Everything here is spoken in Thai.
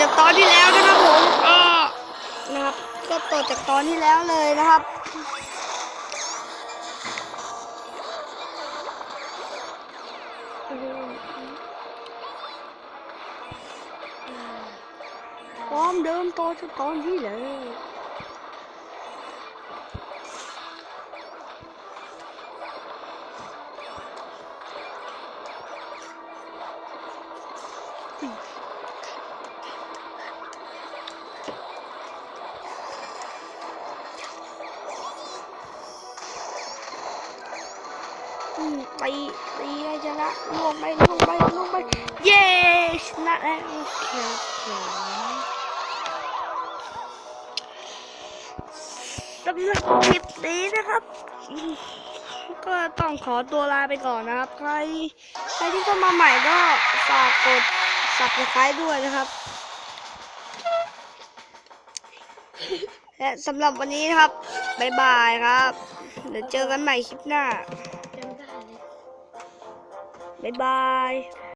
จากตอนที่แล้วนะครับผมก็นะครับก็ต่อจากตอนที่แล้วเลยนะครับ พร้อมเดิมต่อจากตอนที่แล้ว อืมตีให้ชนะลงไปลงไปลงไป เย้ชนะแล้วครับผมสำหรับคลิปนี้นะครับ ก็ต้องขอตัวลาไปก่อนนะครับ ใครใครที่เข้ามาใหม่ก็ฝากกด subscribe ด้วยนะครับ และสำหรับวันนี้นะครับ บ๊ายบายครับ เดี๋ยวเจอกันใหม่คลิปหน้า จำ